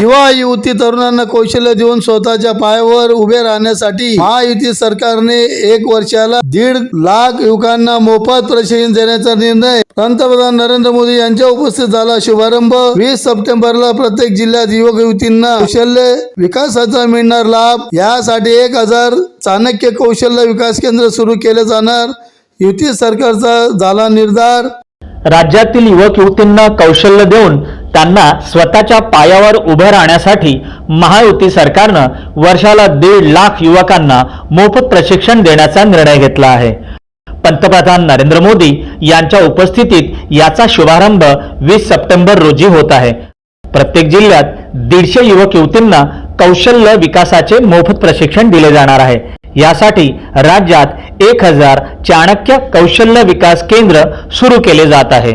युवा युवती तरुणांना कौशल्य देऊन स्वतःच्या पायावर उभे राहण्यासाठी महायुती सरकारने एक वर्षाला दीड लाख युवकांना मोफत प्रशिक्षण देण्याचा निर्णय पंतप्रधान नरेंद्र मोदी यांच्या उपस्थित झाला. शुभारंभ. वीस सप्टेंबरला प्रत्येक जिल्ह्यात युवक युवतींना कौशल्य विकासाचा मिळणार लाभ. यासाठी एक हजार चाणक्य कौशल्य विकास केंद्र सुरू केले जाणार. युती सरकारचा झाला निर्धार. राज्यातील युवक युवतींना कौशल्य देऊन त्यांना स्वतःच्या पायावर उभं राहण्यासाठी महायुती सरकारनं वर्षाला दीड लाख युवकांना मोफत प्रशिक्षण देण्याचा निर्णय घेतला आहे. पंतप्रधान नरेंद्र मोदी यांच्या उपस्थितीत याचा शुभारंभ वीस सप्टेंबर रोजी होत आहे. प्रत्येक जिल्ह्यात दीडशे युवक युवतींना कौशल्य विकासाचे मोफत प्रशिक्षण दिले जाणार आहे. यासाठी राज्यात एक हजार चाणक्य कौशल्य विकास केंद्र सुरू केले जात आहे.